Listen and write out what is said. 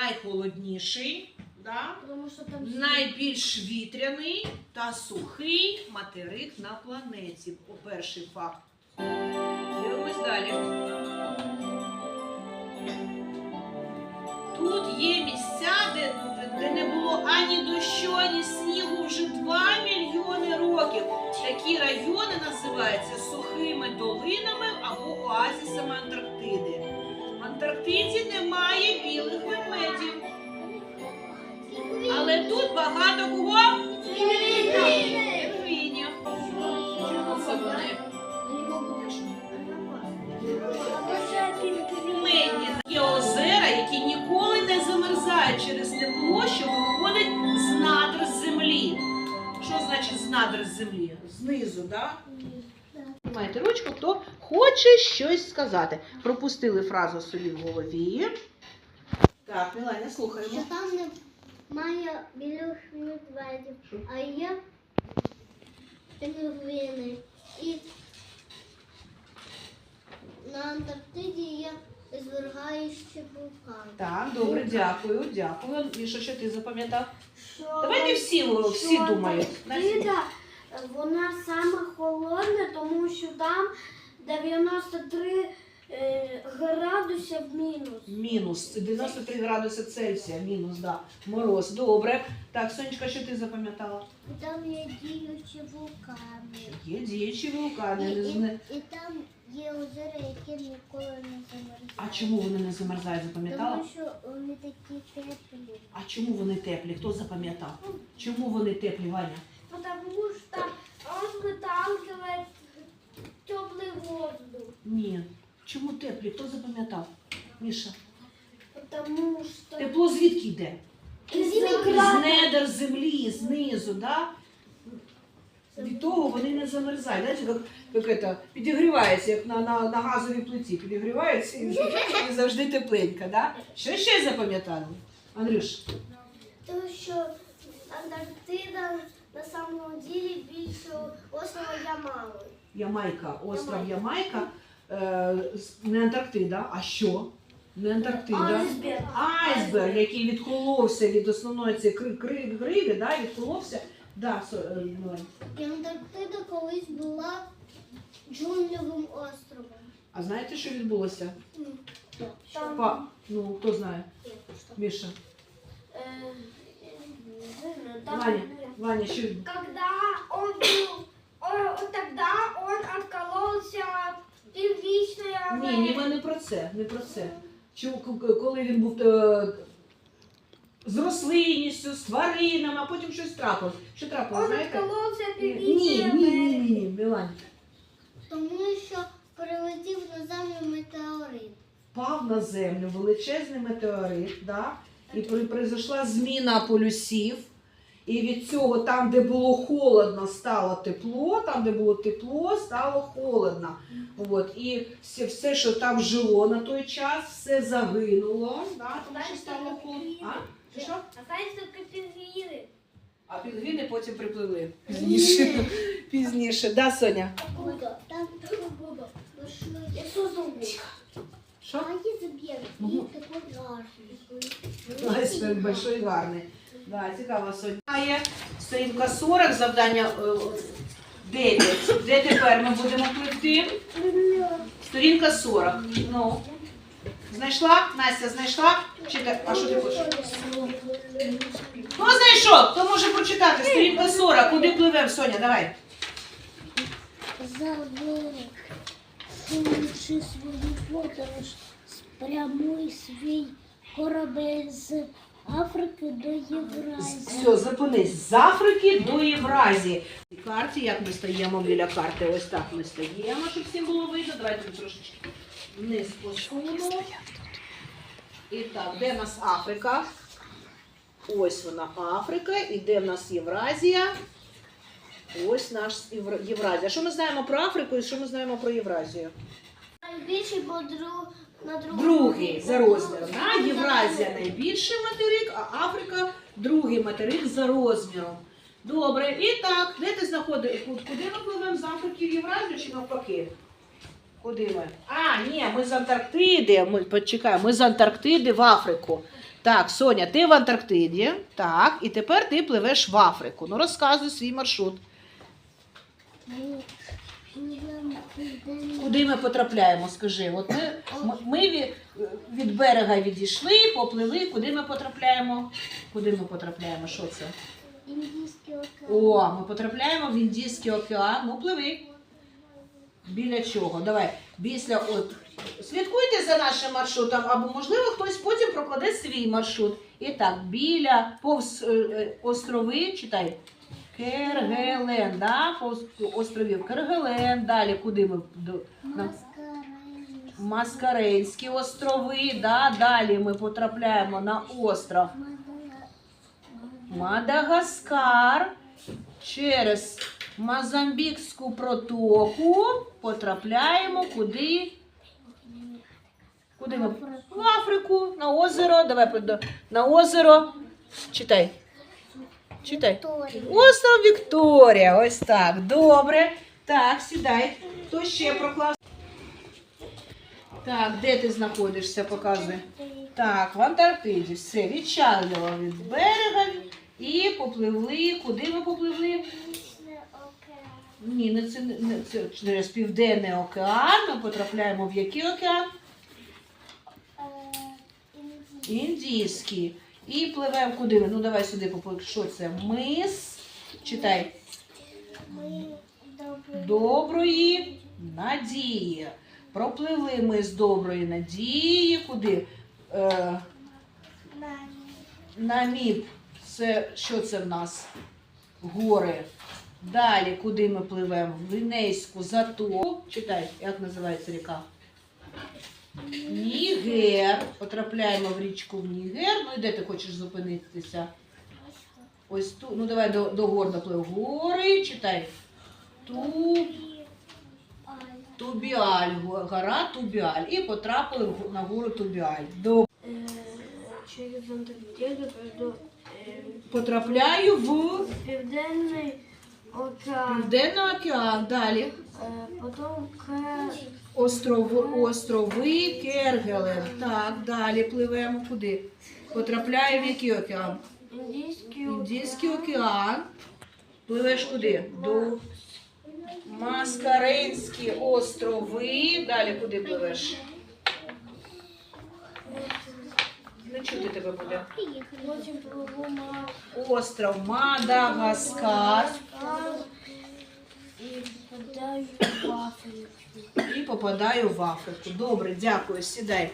найхолодніший, да? Тому що там найбільш вітряний та сухий материк на планеті. Перший факт. Дивимось далі. Тут є місця, де, де не було ані дощу, ані снігу вже 2 мільйони років. Такі райони називаються сухими долинами або оазісами Антарктиди. В Антарктиді немає багато кого? Пінгвінів. Є озера, які ніколи не замерзають через тепло, що виходить з надр землі. Що значить з надр землі? Знизу, так? Маєте ручку, хто хоче щось сказати. Пропустили фразу собі в голові. Так, Міланя, слухаємо. Немає білих медведів, а є пінгвіни. І на Антарктиді є звергаючі вулкани. Так, добре, дякую, дякую. Міша, що ти запам'ятав? Що, Давайте всі, всі що думають. Антарктида, вона саме холодна, тому що там 93 е, в мінус. Мінус 93 градуси Цельсія, мінус, да. Мороз. Добре. Так, Сонечка, що ти запам'ятала? Там є діючі вулкани. Є діючі вулкани. І, і, і там є озера, які ніколи не замерзають. А чому вони не замерзають, запам'ятала? Тому що вони такі теплі. А чому вони теплі? Хто запам'ятав? Чому вони теплі, Ваня? Потому что он выталкивает теплый воздух. Ні. Чому теплі? Хто запам'ятав? Міша. Потому что... Тепло звідки йде? З недер землі, знизу, да? Від того вони не замерзають. Знаєте, як, як это, підігрівається, як на, на, на газовій плиті. Підігрівається і, і завжди тепленько, да? Що ще запам'ятали? Андрюш, То, що Антарктида на самом деле більше острова Ямали. Ямайка, остров Ямайка, не Антарктида, а що? Не Антарктида. Айсберг. Айсберг, який відколовся від основної цієї кри, кри, да, відколовся. Да, со, е, Милань. Антарктида колись була джунглевим островом. а знаєте, що відбулося? Там, Па, ну, хто знає? Міша. э, там, Ваня, Ваня, що відбулося? когда он был, он, тогда он откололся первичная Ні, ні, ми не про це, не про це. К- коли він був е, з рослинністю, з тваринами, а потім щось трапилось. Що трапилось, Он знаєте? откололся Ні, первичная ні, ні, ні, ні, Мілань. Тому що прилетів на землю метеорит. Впав на землю величезний метеорит, да? і при- произошла зміна полюсів. І від цього, там, де було холодно, стало тепло, там, де було тепло, стало холодно. От. І все, все, що там жило на той час, все загинуло, да? тому що стало холодно. А? Чи що? А пінгвіни потім припливли. Пізніше. Пізніше. Да, Соня? Там що? Я создал Що? Айсберг. Гарний. Большой гарний. Да, цікаво. Є сторінка 40, завдання 9. Де тепер ми будемо пливти? Сторінка 40. Ну. Знайшла? Настя, знайшла? Читай. А що ти хочеш? Хто знайшов? Хто може прочитати? Сторінка 40. Куди пливемо, Соня? Давай. Заберег, сунувши свою подорож, спрямуй свій корабель з Африки до Євразії. Все, зупинись. З Африки до Євразії. І карті, як ми стоїмо біля карти, ось так ми стоїмо, щоб всім було видно. Давайте трошечки вниз посунемо. І так, де в нас Африка? Ось вона Африка. І де в нас Євразія? Ось наш Євра- Євразія. Що ми знаємо про Африку і що ми знаємо про Євразію? Найбільший бо друг, на другому. Другий за розміром. Да? Євразія найбільший материк, а Африка другий материк за розміром. Добре, і так, де ти знаходиш? Куди ми пливемо з Африки в Євразію чи навпаки? Куди ми? А, ні, ми з Антарктиди. Ми почекаємо, ми з Антарктиди в Африку. Так, Соня, ти в Антарктиді. Так, і тепер ти пливеш в Африку. Ну розказуй свій маршрут. Куди ми потрапляємо? Скажи. От ми, ми від, від берега відійшли, поплили. Куди ми потрапляємо? Куди ми потрапляємо? Що це? Індійський океан. О, ми потрапляємо в Індійський океан. Ну, пливи. Біля чого? Давай. Після от. Слідкуйте за нашим маршрутом, або, можливо, хтось потім прокладе свій маршрут. І так, біля повз е, е, острови, читай. Кергелен, да? островів Кергелен. Далі куди ми? На- Маскарад. Маскаренські острови, да? далі ми потрапляємо на остров Мадагаскар. Через Мозамбікську протоку потрапляємо куди? Куди ми? В Африку, на озеро. Давай на озеро. Читай. Читай. Вікторія. Остров Вікторія. Ось так. Добре. Так, сідай. Хто ще проклав? Так, де ти знаходишся? Показуй. Так, в Антарктиді. Все, відчалили від берега і попливли. Куди ми попливли? Ні, не це, не це через Південний океан. Ми потрапляємо в який океан? Е, Індійський. І пливемо куди? ми? Ну давай сюди попливемо. Що це? Мис. Читай. Доброї надії. Пропливли ми з доброї надії. Куди? Е, Нам. Наміб. Це що це в нас? Гори. Далі, куди ми пливемо? В Гвінейську затоку. Читай, як називається ріка? Нігер. Потрапляємо в річку в Нігер. Ну і де ти хочеш зупинитися? Ось тут. Ну давай до, до гор доплив. Гори. Читай. Ту. Тубіаль, гора Тубіаль. І потрапили на гору Тубіаль. До... Потрапляю в Південний океан. Південний океан. Далі. Потім к Острови, Кергелен. Так, далі пливемо куди? Потрапляємо в який океан? Індійський Індійський океан. Пливеш куди? До Маскаренські острови. Далі куди пливеш? Не чути тебе буде. Остров Мадагаскар. Попадаю в Африку. І попадаю в Африку. Добре, дякую, сідай.